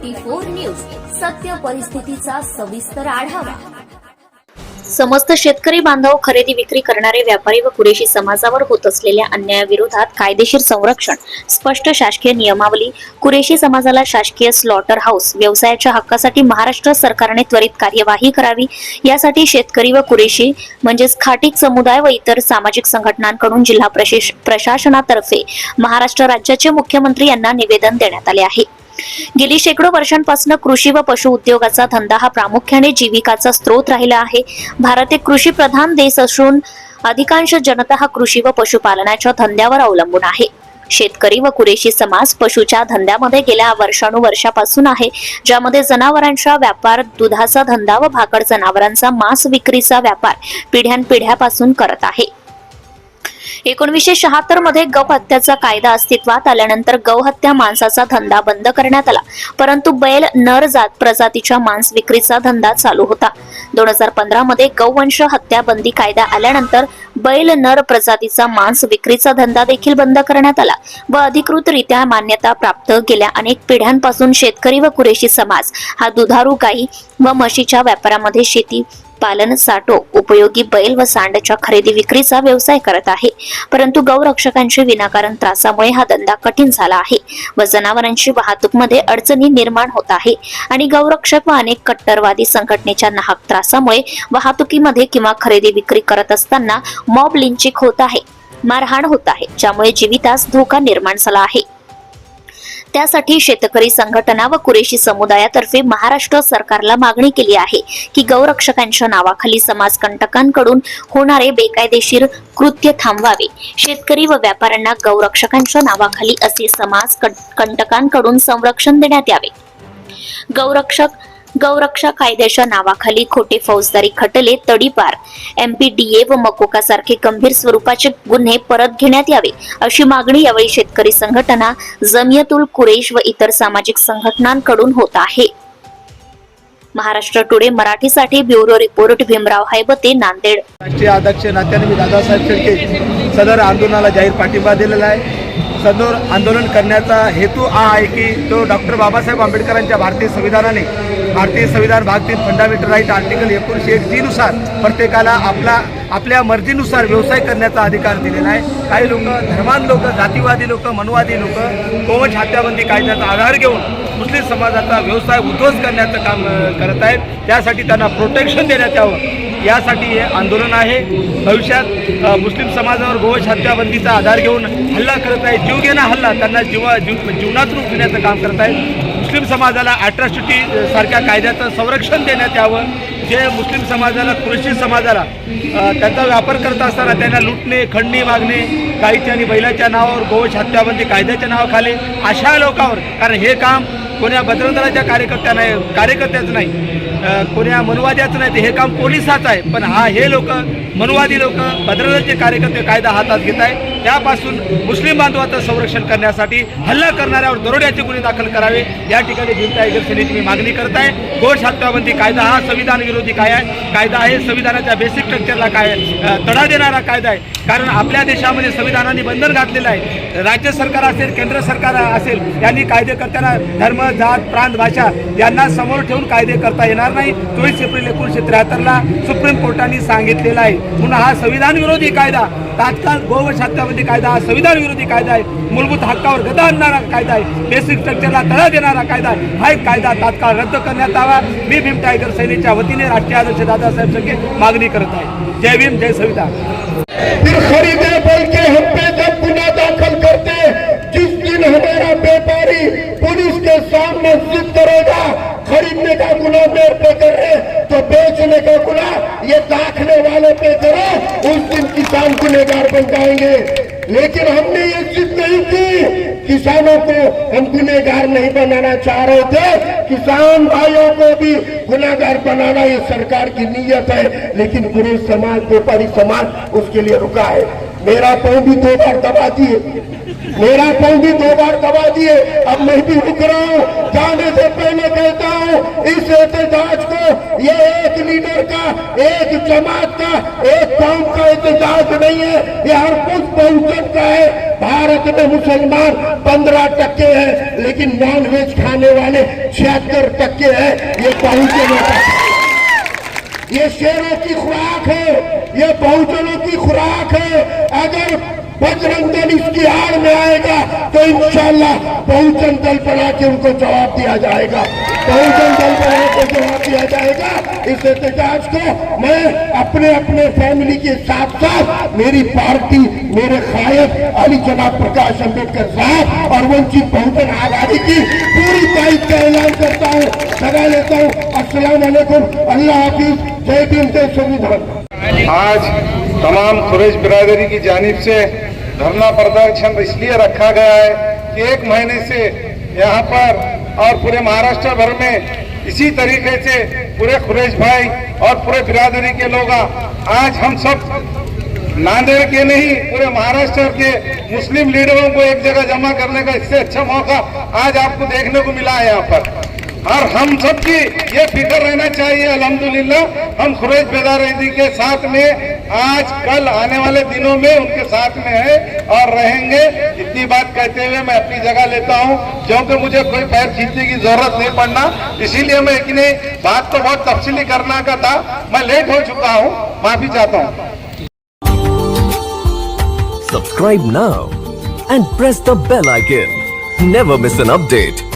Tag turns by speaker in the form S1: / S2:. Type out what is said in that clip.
S1: Twenty four news. सत्य परिस्थितीचा सविस्तर आढावा.
S2: समस्त शेतकरी बांधव खरेदी विक्री करणारे व्यापारी व कुरेशी समाजावर होत असलेल्या अन्यायाविरोधात कायदेशीर संरक्षण स्पष्ट शासकीय नियमावली कुरेशी समाजाला शासकीय स्लॉटर हाऊस व्यवसायाच्या हक्कासाठी महाराष्ट्र सरकारने त्वरित कार्यवाही करावी यासाठी शेतकरी व कुरेशी म्हणजेच खाटीक समुदाय व इतर सामाजिक संघटनांकडून जिल्हा प्रशेष- प्रशासनातर्फे महाराष्ट्र राज्याचे मुख्यमंत्री यांना निवेदन देण्यात आले आहे. गेली शेकडो वर्षांपासून कृषी व पशु उद्योगाचा धंदा हा प्रामुख्याने जीविकाचा स्रोत राहिला आहे. भारत एक कृषी प्रधान देश असून अधिकांश जनता हा कृषी व पशुपालनाच्या धंद्यावर अवलंबून आहे. शेतकरी व कुरेशी समाज पशुच्या धंद्यामध्ये गेल्या वर्षानुवर्षापासून आहे ज्यामध्ये जनावरांचा व्यापार दुधाचा धंदा व भाकड जनावरांचा मांस विक्रीचा व्यापार पिढ्यानपिढ्यापासून करत आहे. एकोणीसशे शहात्तरमध्ये गौ हत्याचा कायदा अस्तित्वात आल्यानंतर गौ हत्या मांसाचा धंदा बंद करण्यात आला. परंतु बैल नर जात प्रजातीच्या मांस विक्रीचा धंदा चालू होता. दोन हजार पंधरा मध्ये गौवंश हत्या बंदी कायदा आल्यानंतर बैल नर प्रजातीचा मांस विक्रीचा धंदा देखील बंद करण्यात आला व अधिकृतरित्या मान्यता प्राप्त गेल्या अनेक पिढ्यांपासून शेतकरी व कुरेशी समाज हा दुधारू गाई व म्हशीच्या व्यापारामध्ये शेती पालन साठो उपयोगी बैल व सांडच्या खरेदी विक्रीचा व्यवसाय करत आहे. परंतु गौरक्षकांच्या विनाकारण त्रासामुळे हा धंदा कठीण झाला आहे. व जनावरांची वाहतूकमध्ये अडचणी निर्माण होत आहे. आणि गौरक्षक व अनेक कट्टरवादी संघटनेच्या नाहक त्रासामुळे वाहतुकीमध्ये किंवा खरेदी विक्री करत असताना मॉब लिंचिक होत आहे. मारहाण होत आहे. ज्यामुळे जीवितास धोका निर्माण झाला आहे. त्यासाठी शेतकरी संघटना व कुरेशी समुदायातर्फे महाराष्ट्र सरकारला मागणी केली आहे की गौरक्षकांच्या नावाखाली समाजकंटकांकडून होणारे बेकायदेशीर कृत्य थांबवावे. शेतकरी व व्यापाऱ्यांना गौरक्षकांच्या नावाखाली असे समाज कं- कंटकांकडून संरक्षण देण्यात यावे. गौरक्षक गौरक्षा कायद्याच्या नावाखाली खोटे फौजदारी खटले तडीपार. एमपीडीए व मकोका सारखे गंभीर स्वरूपाचे गुन्हे परत घेण्यात यावे अशी मागणी यावेळी शेतकरी संघटना जमियतुल कुरेश व इतर सामाजिक संघटनांकडून होत आहे. महाराष्ट्र टुडे मराठीसाठी ब्युरो रिपोर्ट भीमराव हैबते नांदेड.
S3: राष्ट्रीय अध्यक्ष नात्याने मी दादासाहेब शेळके सदर आंदोलनाला जाहीर पाठिंबा दिलेला आहे. सदर आंदोलन करण्याचा हेतू हा आहे की तो डॉक्टर बाबासाहेब आंबेडकरांच्या भारतीय संविधानाने भारतीय संविधान भाग तीन फंडामेंटल राईट आर्टिकल एकोणीसशे एक जी नुसार प्रत्येकाला आपला आपल्या मर्जीनुसार व्यवसाय करण्याचा अधिकार दिलेला आहे. काही लोक धर्मान लोक जातीवादी लोक मनवादी लोक गोवंश हत्याबंदी कायद्याचा आधार घेऊन मुस्लिम समाजाचा व्यवसाय उद्ध्वस्त करण्याचं काम करत आहेत. त्यासाठी त्यांना प्रोटेक्शन देण्यात यावं. यासाठी हे आंदोलन आहे. भविष्यात मुस्लिम समाजावर गोवश हत्याबंदीचा आधार घेऊन हल्ला करत आहे जीव घेणा हल्ला त्यांना जीवा जीव जीवनात रूप देण्याचं काम करत आहेत. मुस्लिम समाजाला अॅट्रॉसिटी सारख्या कायद्याचं संरक्षण देण्यात यावं जे मुस्लिम समाजाला कृषी समाजाला त्यांचा व्यापार करत असताना त्यांना लुटणे खंडणी मागणे गाईच्या आणि बैलाच्या नावावर गोवश हत्याबंदी कायद्याच्या नावाखाली अशा लोकांवर कारण हे काम कोण्या भद्रदलाच्या कार्यकर्त्यांना कार्यकर्त्याचं नाही. कोण्या मनुवाद्याचं नाही हे काम पोलिसाचं आहे. पण हा हे लोक मनुवादी लोक भद्रदलचे कार्यकर्ते कायदा हातात घेत आहे. त्यापासून मुस्लिम बांधवाचं संरक्षण करण्यासाठी हल्ला करणाऱ्यावर दरोड्याचे गुन्हे दाखल करावे. या ठिकाणी भीम टायगर सेनेची मी मागणी करत आहे. गोष हत्याबंदी कायदा हा संविधान विरोधी काय आहे? कायदा आहे संविधानाच्या बेसिक स्ट्रक्चरला काय तडा देणारा कायदा आहे. कारण आपल्या देशामध्ये संविधानाने बंधन घातलेलं आहे. राज्य सरकार असेल केंद्र सरकार असेल यांनी कायदे करताना धर्म जात प्रांत भाषा यांना समोर ठेवून कायदे करता येणार होणार नाही. चोवीस एप्रिल एकोणीसशे त्र्याहत्तरला सुप्रीम कोर्टाने सांगितलेला आहे. म्हणून हा संविधान विरोधी कायदा तात्काळ गोवंश हत्याबंदी कायदा हा संविधान विरोधी कायदा आहे. मूलभूत हक्कावर गदा आणणारा कायदा आहे. बेसिक स्ट्रक्चरला तळा देणारा कायदा आहे. हा एक कायदा तात्काळ रद्द करण्यात यावा. मी भीम टायगर सेनेच्या वतीने राष्ट्रीय आदर्श दादासाहेब संघे मागणी करत आहे. जय भीम जय संविधान.
S4: गुना मेरे पे करे तो बेचने का गुना ये दाखने वाले पे करे उस दिन किसान गुनेगार बन जाएँगे। लेकिन हमने ये जिद नहीं की। किसानों को हम गुनेगार नहीं बनाना चाह रहे थे। किसान भाइयों को भी गुनागार बनाना ये सरकार की नीयत है, लेकिन पूरे समाज, व्यापारी समाज उसके लिए रुका है। मेरा पाँव भी दो बार दबा दिए। मेरा पाँव भी दो बार दबा दिए। अब मैं भी रुक रहा हूँ। जाने से पहले कहता हूँ इस एहतजाज को ये एक लीडर का एक जमात का एक कौम का एहतजाज नहीं है। ये हर कुछ बहुजन का है। भारत में मुसलमान पंद्रह टक्के हैं लेकिन नॉन वेज खाने वाले छिहत्तर टक्के हैं। ये बहुजनों का ये शेरों की खुराक है, ये बहुजनों की खुराक है। अगर बजरंग दल इसकी आड़ में आएगा तो इंशाल्लाह बहुजन दल बना के उनको जवाब दिया जाएगा। बहुजन दल बना के जवाब दिया जाएगा। इस एहतजाज को मैं अपने अपने फैमिली के साथ साथ, मेरी पार्टी, मेरे खायद अली जनाब प्रकाश अंबेडकर साहब और वंचित बहुजन आघाड़ी की पूरी तारीख का ऐलान करता हूँ। लगा लेता हूँ। अस्सलाम वालेकुम अल्लाह हाफिज। जय संविधान
S5: आज तमाम कुरैश बिरादरी की जानिब से धरना प्रदर्शन इसलिए रखा गया है कि एक महीने से यहाँ पर और पूरे महाराष्ट्र भर में इसी तरीके से पूरे कुरैश भाई और पूरे बिरादरी के लोग आज हम सब नांदेड़ के नहीं, पूरे महाराष्ट्र के मुस्लिम लीडरों को एक जगह जमा करने का इससे अच्छा मौका आज आपको देखने को मिला है यहाँ पर। और हम सबकी ये फ़िक्र रहना चाहिए अलहमदुल्ला हम खुरेज बेदारदी के साथ में आज, कल, आने वाले दिनों में उनके साथ में है और रहेंगे। इतनी बात कहते हुए मैं अपनी जगह लेता हूँ, क्योंकि मुझे कोई पैर खींचने की ज़रूरत नहीं पड़ना। इसीलिए मैं इतनी बात तो बहुत तफसीली करना का था। मैं लेट हो चुका हूँ, माफ़ी चाहता हूँ।
S6: Subscribe now and press the bell icon Never miss an update.